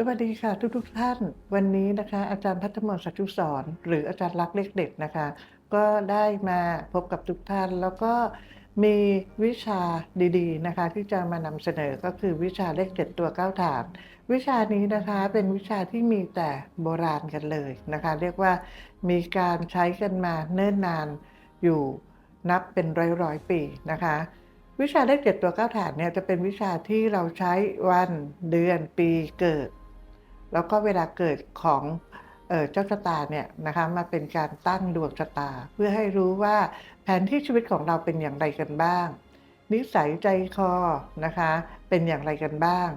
สวัสดีค่ะทุกๆท่าน วันนี้นะคะอาจารย์พัฒมนสัจจุสอนหรืออาจารย์รักเลขเด็ดนะคะ ก็ได้มาพบกับทุกท่าน แล้วก็มีวิชาดีๆนะคะ ที่จะมานำเสนอก็คือวิชาเลขเจ็ดตัวเก้าฐาน วิชานี้นะคะเป็นวิชาที่มีแต่โบราณกันเลยนะคะ เรียกว่ามีการใช้กันมาเนิ่นนานอยู่นับเป็นร้อยๆปีนะคะวิชาเลขเจ็ดตัวเก้าฐานเนี่ยจะเป็นวิชาที่เราใช้วันเดือนปีเกิด แล้วก็เวลาเกิดของเจ้าชะตาเนี่ยนะคะมาเป็นการตั้งดวงชะตา เพื่อให้รู้ว่าแผนที่ชีวิตของเราเป็นอย่างไรกันบ้าง นิสัยใจคอนะคะเป็นอย่างไรกันบ้าง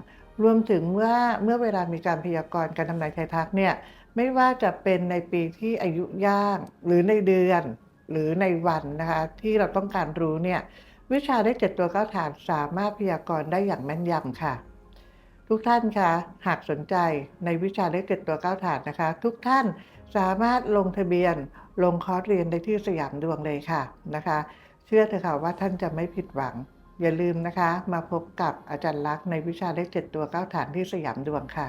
รวมถึงเมื่อเมื่อเวลามีการพยากรณ์การทำนายทายทักเนี่ยไม่ว่าจะเป็นในปีที่อายุย่างหรือในเดือนหรือในวันนะคะที่เราต้องการรู้เนี่ยวิชาเลขเจ็ดตัวเก้าฐานสามารถพยากรณ์ได้อย่างแม่นยำค่ะ ทุกท่านคะหากสนใจในวิชาเลขเจ็ดตัวเก้าฐานนะคะ ทุกท่านสามารถลงทะเบียนลงคอร์สเรียนได้ที่สยามดวงเลยค่ะนะคะ เชื่อเถอะค่ะว่าท่านจะไม่ผิดหวัง อย่าลืมนะคะ มาพบกับอาจารย์ลักษณ์ในวิชาเลขเจ็ดตัวเก้าฐานที่สยามดวงค่ะ